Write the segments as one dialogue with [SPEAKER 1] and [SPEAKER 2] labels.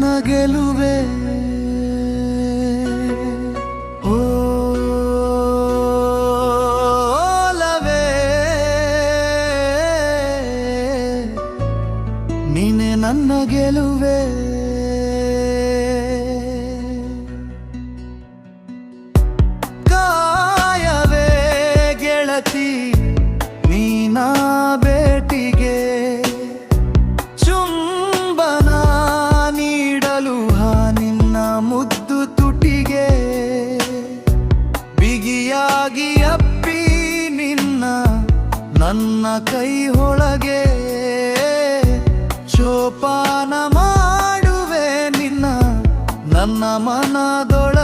[SPEAKER 1] ಗೆಲುವೆ ಓಲವೇ ನೀನೆ ನನ್ನ ಗೆಲುವೆ. ಕಾಯವೇ ಗೆಳತಿ. ಬಿಗಿಯಾಗಿ ಅಪ್ಪಿ ನಿನ್ನ ನನ್ನ ಕೈ ಒಳಗೆ. ಚೋಪಾನ ಮಾಡುವೆ ನಿನ್ನ ನನ್ನ ಮನದೊಳಗೆ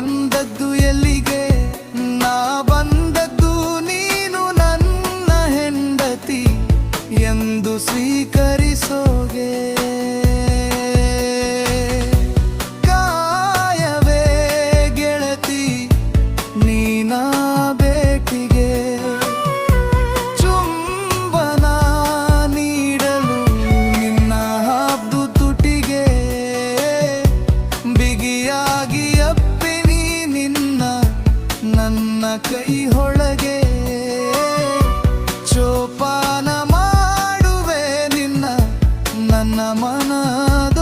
[SPEAKER 1] ಬಂದದ್ದು ಎಲ್ಲಿಗೆ? ನಾ ಬಂದದ್ದು ನೀನು ನನ್ನ ಹೆಂಡತಿ ಎಂದು ಸ್ವೀಕರಿಸೋಗೆ. ಹೊಳಗೆ ಚೋಪಾನ ಮಾಡುವೆ ನಿನ್ನ ನನ್ನ ಮನದ